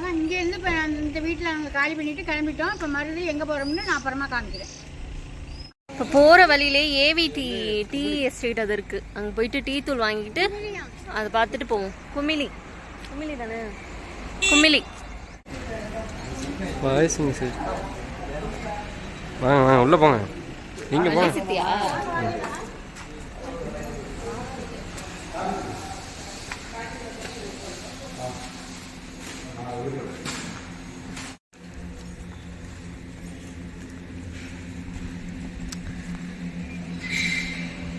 இருக்காங்க இங்கேருந்து இப்போ இந்த வீட்டில் நாங்கள் காலி பண்ணிட்டு கிளம்பிட்டோம். இப்போ மறுபடியும் எங்கே போகிறோம்னு நான் அப்புறமா காமிக்கிறேன். இப்போ போகிற வழியிலே ஏவி டீ எஸ்டேட் அது இருக்குது அங்கே போயிட்டு டீ தூள் வாங்கிட்டு அதை பார்த்துட்டு போவோம். குமிலி குமிலி தானே? குமிலி வயசுங்க சார் வாங்க வாங்க உள்ளே போங்க. நீங்கள் போங்க.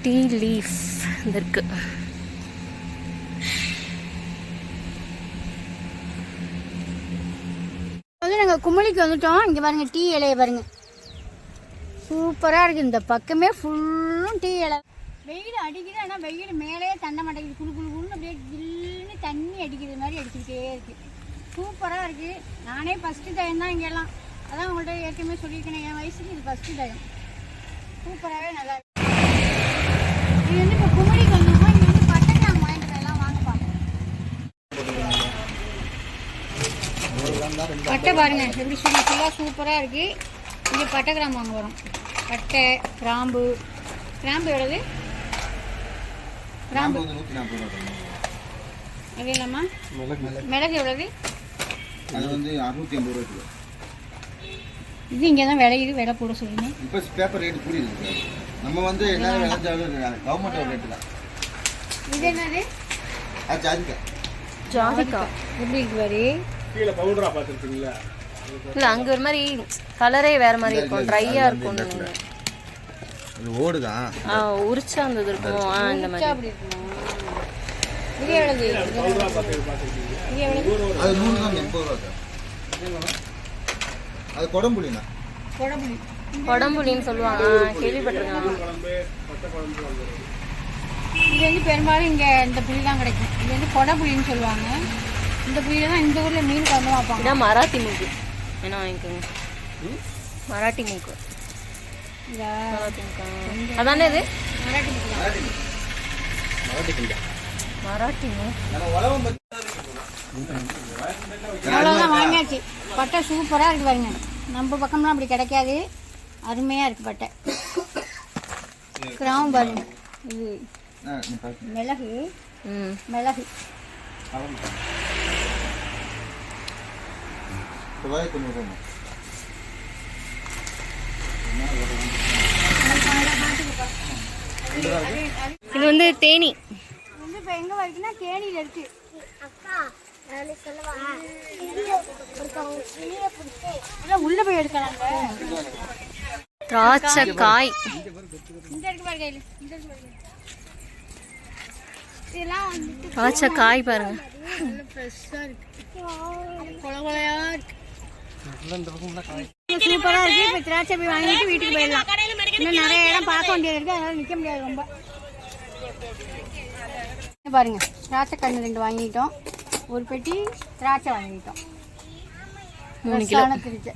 டீ லீஃப் இருக்கு. வந்து நாங்கள் குமளிக்கு வந்துட்டோம். இங்கே பாருங்க டீ இலைய பாருங்க. சூப்பராக இருக்குது இந்த பக்கமே ஃபுல்லும் டீ இலை. வெயில் அடிக்குது. ஆனால் வெயில் மேலேயே தண்ண மாட்டேங்குது. குழு குளு குளுன்னு அப்படியே ஜில்லுன்னு தண்ணி அடிக்கிறது மாதிரி அடிச்சுக்கிட்டே இருக்குது சூப்பராக இருக்குது நானே ஃபஸ்ட்டு டைம் தான் இங்கெல்லாம். அதான் உங்கள்கிட்ட ஏற்கனவே சொல்லியிருக்கேன் என் வயசுக்கு இது ஃபஸ்ட்டு டைம் சூப்பராகவே நல்லா இருக்கு. இது வந்து இப்போ குமளிக்கு வந்தோம்னா இங்கே வந்து பட்டக்கிராம் வாங்கிட்டு எல்லாம் வாங்க பார்ப்போம் பட்டை பாருங்க எப்படி சும்மா ஃபுல்லாக சூப்பராக இருக்கு. இங்கே பட்டை கிராம்பு வாங்க வரும் பட்டை கிராம்பு. கிராம்பு எவ்வளவு? கிராம்பு. அது இல்லாமா? மிளகு எவ்வளவு? அது வந்து அறுநூத்தி ஐம்பது ரூபா கிலோ. இது இங்கே தான் விளையுது விலை போட சொல்லுங்க. இப்போ பேப்பர் ரேட் கூடி இருக்கு நம்ம வந்து என்ன விளைஞ்சாலும் கவர்மெண்ட் ரேட்டு தான். இது என்னது? அது ஜாதிக்காய் ஜாதிக்கா. எப்படி இருக்கு பாரு? இல்லை அங்கே ஒரு மாதிரி கலரே வேற மாதிரி இருக்கும். ட்ரையாக இருக்கும் ஓடுதான். உரிச்சா அந்த இது இருக்கும். இந்த மாதிரி. இது எவ்வளவு இது எவ்வளவு அது நூறு தான் எண்பது ரூபா தான் அது குடம்புலினா குடம்புளி. உடம்புலின்னு சொல்லுவாங்க. கேள்விப்பட்டிருக்கேன் இது வந்து பெரும்பாலும் இங்கே இந்த புளி தான் கிடைக்கும். இது வந்து சொல்லுவாங்க. இந்த புளியில தான் இந்த ஊரில் மீன் குழம்பு வைப்பாங்க. இதான் மராத்தி மூக்கு. என்ன வாங்கிக்கோங்க. மராட்டி மூக்கு. மராத்தி மூக்கா? அதானே இது? மராட்டி மீன் மராட்டி மூக்கு. பத்தி அவ்வளோதான் வாங்கியாச்சு. பட்டை சூப்பராக இருக்கு பாருங்க. நம்ம பக்கம்லாம் அப்படி கிடைக்காது. அருமையாக இருக்கு பட்டை. கிராமம் பாருங்க. இது. மிளகு. மிளகு. இது வந்து தேனி. இப்போ எங்கே வரைக்கும்னா தேனியில் இருக்கு. அதான் உள்ள போய் எடுக்கலாங்க திராட்சை காய் திராட்சை காய் பாருங்க. நல்ல ஃப்ரெஷ்ஷாக இருக்கு. இப்போ திராட்சை போய் வாங்கிட்டு வீட்டுக்கு போயிடலாம். இன்னும் நிறைய இடம் பார்க்க வேண்டியது இருக்கு. அதனால நிற்க முடியாது ரொம்ப. பாருங்க. திராட்சை கண்ணு ரெண்டு வாங்கிட்டோம். ஒரு பெட்டி திராட்சை வாங்கிட்டோம். மூணு கிலோ. திராட்சை.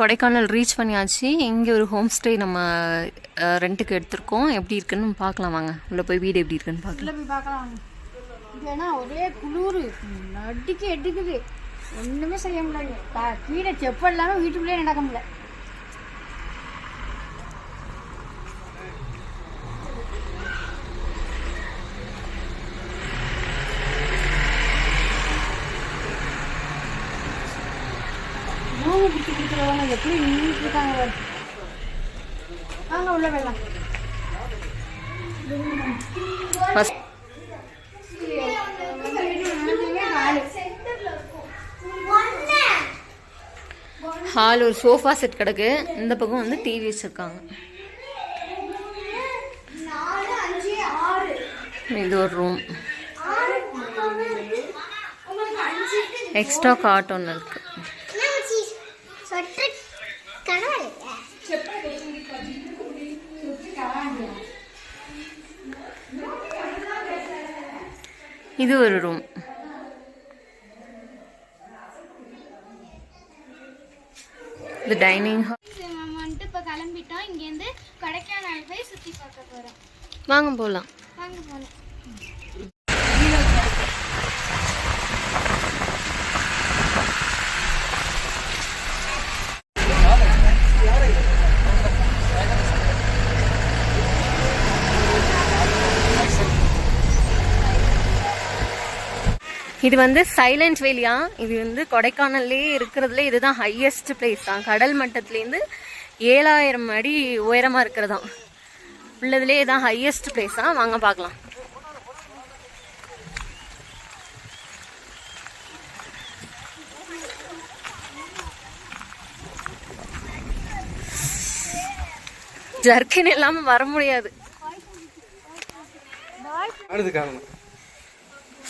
கொடைக்கானல் ரீச் பண்ணியாச்சு. இங்கே ஒரு ஹோம் ஸ்டே நம்ம ரெண்ட்டுக்கு எடுத்திருக்கோம். எப்படி இருக்குன்னு பார்க்கலாம் வாங்க. உள்ளே போய் வீடு எப்படி இருக்குன்னு பார்க்கலாம். போய் பார்க்கலாம் ஏன்னா ஒரே குளிர். நடிக்க எடுக்குது. ஒன்றுமே செய்ய முடியல. கீழே செப்பல் இல்லாமல் வீட்டுக்குள்ளே நடக்க முடியல. எப்படி நின்றுட்டு இருக்காங்க வாங்க உள்ள போயிடலாம் ஹால் ஒரு சோஃபா செட் கிடக்கு. இந்த பக்கம் வந்து டிவி வச்சுருக்காங்க. இது ஒரு ரூம் எக்ஸ்ட்ரா காட் ஒன்று இது ஒரு ரூம் இது டைனிங் ஹால் வந்துட்டு இப்போ கிளம்பிட்டோம். இங்கேருந்து கொடைக்கானல் போய் சுற்றி பார்க்க போகிறோம் வாங்க போகலாம் இது வந்து சைலண்ட் வேலியா? இது வந்து கொடைக்கானல்லே இருக்கிறதுல இதுதான் ஹையஸ்ட் பிளேஸ் தான். கடல் மட்டத்துலேருந்து ஏழாயிரம் அடி உயரமாக இருக்கிறதாம் உள்ளதுலே இதான் ஹையஸ்ட் பிளேஸ் தான் வாங்க பார்க்கலாம். ஜர்க்கின் இல்லாமல் வர முடியாது. அடுத்து காரணம்?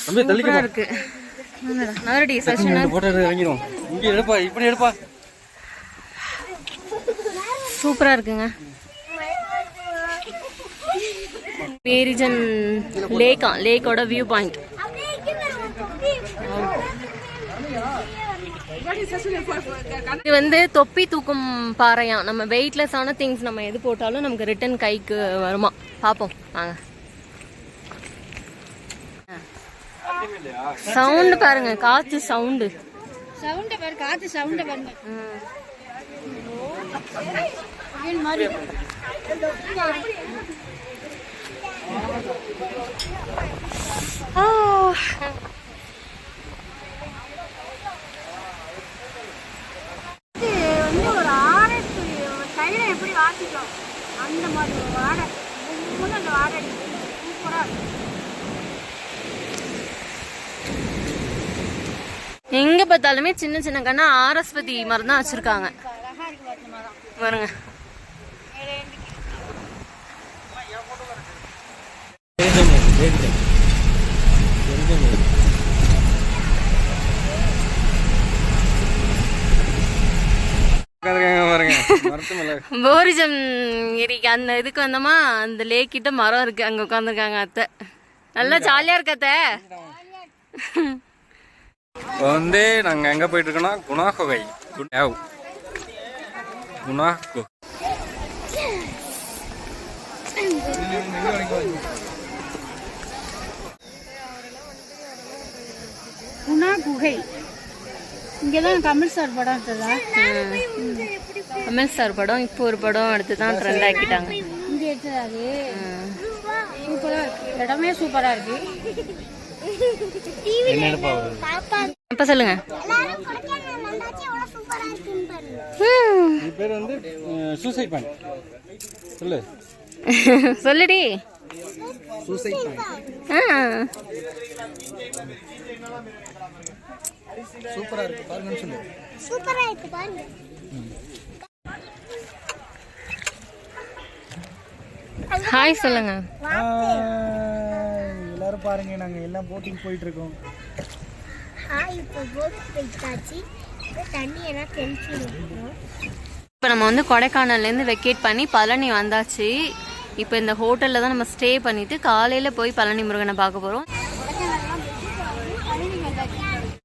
தம்பி தள்ளிக்க இருக்கு. நகரடி சச்சின் போட்டோ இறங்கிடும் இங்கே எடுப்பா இப்படி எடுப்பா. சூப்பரா இருக்குங்க. பேரிஜன் லேக்கா லேக்கோட வியூ பாயிண்ட் இது வந்து தொப்பி தூக்கும் பாறையா? நம்ம வெயிட்லெஸ் ஆன திங்ஸ் நம்ம எது போட்டாலும் நமக்கு ரிட்டன் கைக்கு வருமா? பாப்போம் வாங்க. சவுண்ட் பாருங்க காத்து சவுண்டு. சவுண்ட பாரு காற்று சவுண்டை பாருங்க. இது ஒரு எப்படி வாசிக்கும் அந்த மாதிரி ஒரு வாடை அந்த வாடை சூப்பராக இருக்கும் எங்க பார்த்தாலுமே சின்ன சின்ன கண்ணா ஆரஸ்பதி மரம் தான் வச்சிருக்காங்க. பாருங்க. போரிஜம் ஏரிக்கு அந்த இதுக்கு வந்தோமா அந்த லேக் கிட்ட மரம் இருக்கு அங்க உட்காந்துருக்காங்க அத்தை. நல்லா ஜாலியா இருக்கு அத்தை. இப்போ வந்து நாங்க எங்க போயிட்டு இருக்கோம்னா குணா குகை. குணா குகை. குணா குகை. இங்கே தான் கமல் சார் படம் எடுத்ததா? கமல் சார் படம் இப்போ ஒரு படம் எடுத்து தான் ட்ரெண்ட் ஆக்கிட்டாங்க. இங்கே எடுத்ததா அது. சூப்பராக இடமே சூப்பராக இருக்கு. அப்ப சொல்லுங்க. இது பேர் வந்து சூசைட் பாயிண்ட் சொல்லு. சொல்லுடி. சூசைட் பாயிண்ட் ஆ. சூப்பரா இருக்கு பாருங்கன்னு சொல்லு. சூப்பரா இருக்கு பாருங்க. ஹாய் சொல்லுங்க. எல்லாரும் பாருங்க நாங்க எல்லாம் போட்டிங் போயிட்டு இருக்கோம் ஆ இப்போ போட் போயிட்டாச்சு. இப்போ தண்ணி எல்லாம் தெளிச்சு இப்போ நம்ம வந்து கொடைக்கானல்லேருந்து வெக்கேட் பண்ணி பழனி வந்தாச்சு. இப்போ இந்த ஹோட்டலில் தான் நம்ம ஸ்டே பண்ணிட்டு காலையில் போய் பழனி முருகனை பார்க்க போகிறோம்